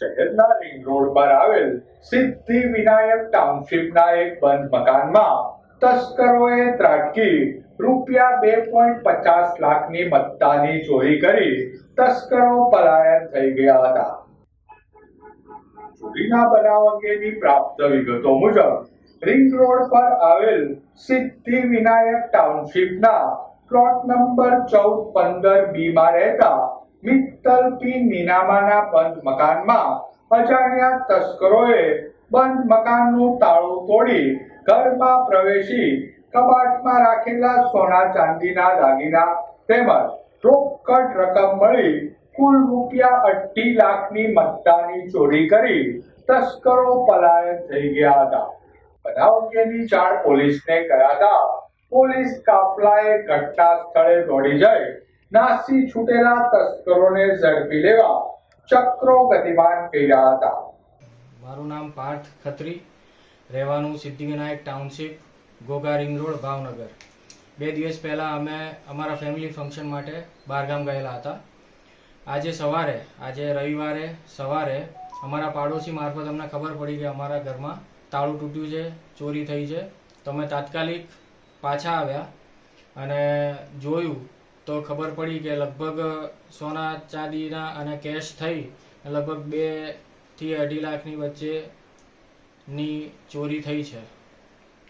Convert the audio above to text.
શહેરના ring road પર આવેલ સિદ્ધિ વિનાયક ટાઉનશીપના એક બંધ મકાનમાં તસ્કરોએ ત્રાટકી. રૂપિયા બે પોઈન્ટ પચાસ લાખની મત્તાની ચોરી કરી તસ્કરો પલાયન થઈ ગયા હતા. ચોરીના બનાવ અંગેની પ્રાપ્ત વિગતો મુજબ રિંગ રોડ પર આવેલ સિદ્ધિ વિનાયક ટાઉનશીપના પ્લોટ નંબર ચૌદ પંદર બીમાં રહેતા મિત્તલ પી નીનામાના બંધ મકાનમાં અજાણ્યા તસ્કરોએ બંધ મકાનનું તાળું તોડી ઘરમાં પ્રવેશી કબાટમાં રાખેલા સોના ચાંદીના દાગીના તેમજ રોકડ રકમ મળી કુલ રૂપિયા અઢી લાખની મત્તાની ચોરી કરી તસ્કરો પલાયન થઈ ગયા હતા. બનાવ અંગેની જાણ પોલીસને કરાતા પોલીસ કાફલાએ ઘટના સ્થળે દોડી જઈ નાસી છૂટેલા તસ્કરોને ઝડપી લેવા ચક્રો ગતિમાન કર્યા હતા. મારું નામ પાર્થ ખત્રી. રહેવાનું Siddhivinayak township, Goga ring road, Bhavnagar. બે દિવસ પહેલાં અમે અમારા ફેમિલી ફંક્શન માટે બહારગામ ગયેલા હતા. આજે સવારે, આજે રવિવારે સવારે અમારા પાડોશી મારફત અમને ખબર પડી કે અમારા ઘરમાં તાળું તૂટ્યું છે, ચોરી થઈ છે. તો અમે તાત્કાલિક પાછા આવ્યા અને જોયું તો ખબર પડી કે લગભગ સોના ચાંદીના અને કેશ થઈ લગભગ બેથી અઢી લાખની વચ્ચેની ચોરી થઈ છે.